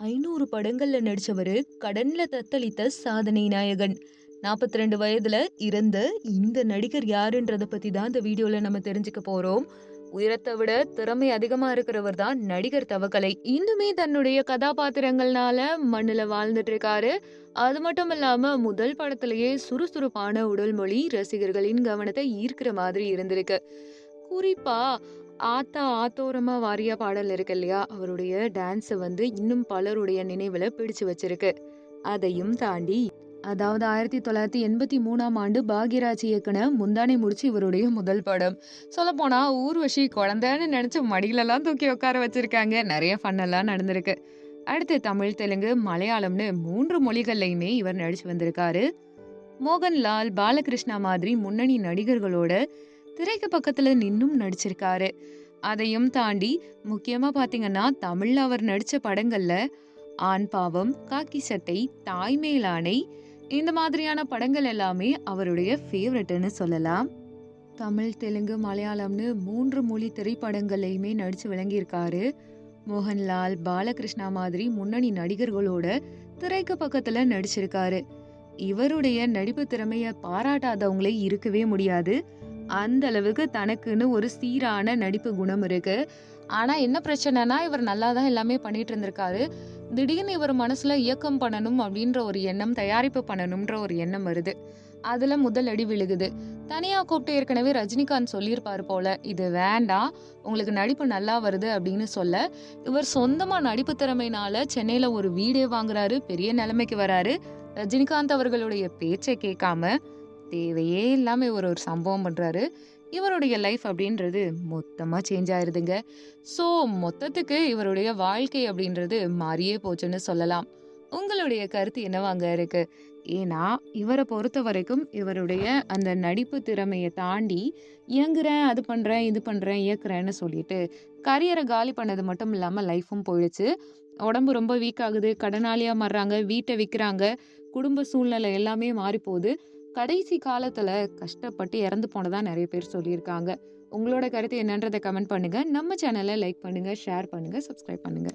ஐநூறு படங்கள்ல நடிச்சவரு கடன்ல தத்தளித்த சாதனை நாயகன். நாற்பத்தி ரெண்டு வயதுல இறந்த இந்த நடிகர் யாருன்றத பத்தி தான் இந்த வீடியோல நம்ம தெரிஞ்சுக்க போறோம். உயரத்தை விட திறமை அதிகமா இருக்கிறவர் தான் நடிகர் தவக்கலை. இன்னுமே தன்னுடைய கதாபாத்திரங்கள்னால மண்ணுல வாழ்ந்துட்டு இருக்காரு அது மட்டும் இல்லாம முதல் படத்திலேயே சுறுசுறுப்பான உடல் மொழி ரசிகர்களின் கவனத்தை ஈர்க்கிற மாதிரி இருந்திருக்கு. குறிப்பா ஆத்தா ஆத்தோரமா வாரிய பாடல் இருக்கு இல்லையா? அவருடைய டான்ஸை வந்து இன்னும் பலருடைய நினைவுல பிடிச்சு வச்சிருக்கு. அதையும் தாண்டி அதாவது ஆயிரத்தி தொள்ளாயிரத்தி எண்பத்தி மூணாம் ஆண்டு பாக்யராஜ் இயக்குன முந்தானை முடிச்சு இவருடைய முதல் படம். சொல்லப்போனா ஊர்வஷி குழந்தைன்னு நினச்சி மடியிலெல்லாம் தூக்கி உட்கார வச்சிருக்காங்க. நிறைய ஃபன்னெல்லாம் நடந்திருக்கு. அடுத்து தமிழ் தெலுங்கு மலையாளம்னு மூன்று மொழிகள்லையுமே இவர் நடிச்சு வந்திருக்காரு. மோகன்லால் பாலகிருஷ்ணா மாதிரி முன்னணி நடிகர்களோட திரைக்கு பக்கத்துல நின்னும் நடிச்சிருக்காரு. அதையும் தாண்டி முக்கியமா பாத்தீங்கன்னா தமிழ்ல அவர் நடிச்ச படங்கள்ல ஆண் பாவம் காக்கி சட்டை தாய்மேலானை இந்த மாதிரியான படங்கள் எல்லாமே அவருடைய ஃபேவரட்னு சொல்லலாம். தமிழ் தெலுங்கு மலையாளம்னு மூன்று மொழி திரைப்படங்கள்லையுமே நடிச்சு விளங்கியிருக்காரு. மோகன்லால் பாலகிருஷ்ணா மாதிரி முன்னணி நடிகர்களோட திரைக்கு பக்கத்துல நடிச்சிருக்காரு. இவருடைய நடிப்பு திறமைய பாராட்டாதவங்களே இருக்கவே முடியாது. அந்த அளவுக்கு தனக்குன்னு ஒரு சீரான நடிப்பு குணம் இருக்கு. ஆனா என்ன பிரச்சனைனா இவர் நல்லா தான் எல்லாமே பண்ணிட்டு இருந்திருக்காரு. திடீர்னு இவர் மனசுல இயக்கம் பண்ணணும் அப்படின்ற ஒரு எண்ணம் தயாரிப்பு பண்ணணும்ன்ற ஒரு எண்ணம் வருது. அதுல முதல் அடி விழுகுது. தனியா கூப்பிட்டு ஏற்கனவே ரஜினிகாந்த் சொல்லியிருப்பாரு போல இது வேண்டாம். உங்களுக்கு நடிப்பு நல்லா வருது அப்படின்னு சொல்ல இவர் சொந்தமா நடிப்பு திறமையினால சென்னையில ஒரு வீடே வாங்குறாரு பெரிய நிலைமைக்கு வராரு. ரஜினிகாந்த் அவர்களுடைய பேச்சை கேட்காம தேவையே இல்லாமல் இவர் ஒரு சம்பவம் பண்ணுறாரு இவருடைய லைஃப் அப்படின்றது மொத்தமாக சேஞ்ச் ஆயிருதுங்க. ஸோ மொத்தத்துக்கு இவருடைய வாழ்க்கை அப்படின்றது மாறியே போச்சுன்னு சொல்லலாம். உங்களுடைய கருத்து என்னவாங்க இருக்கு? ஏன்னா இவரை பொறுத்த வரைக்கும் இவருடைய அந்த நடிப்பு திறமையை தாண்டி இயங்குறேன் அது பண்ணுறேன் இது பண்ணுறேன் இயக்குறேன்னு சொல்லிட்டு கரியரை காலி பண்ணது மட்டும் இல்லாமல் லைஃப்பும் போயிடுச்சு. உடம்பு ரொம்ப வீக் ஆகுது கடனாளியாக மாறுறாங்க வீட்டை விற்கிறாங்க குடும்ப சூழ்நிலை எல்லாமே மாறி போகுது கடைசி காலத்துல கஷ்டப்பட்டு இறந்து போனதா நிறைய பேர் சொல்லியிருக்காங்க. உங்களோட கருத்து என்னன்றதை கமெண்ட் பண்ணுங்க. நம்ம சேனலை லைக் பண்ணுங்க ஷேர் பண்ணுங்க சப்ஸ்கிரைப் பண்ணுங்க.